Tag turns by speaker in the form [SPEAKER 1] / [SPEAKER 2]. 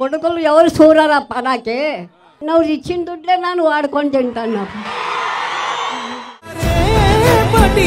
[SPEAKER 1] కొడుకులు ఎవరు చూడరా పనాకే నువ్వు ఇచ్చిన దుడ్లే నన్ను వాడుకొని తింటాను.
[SPEAKER 2] రేపటి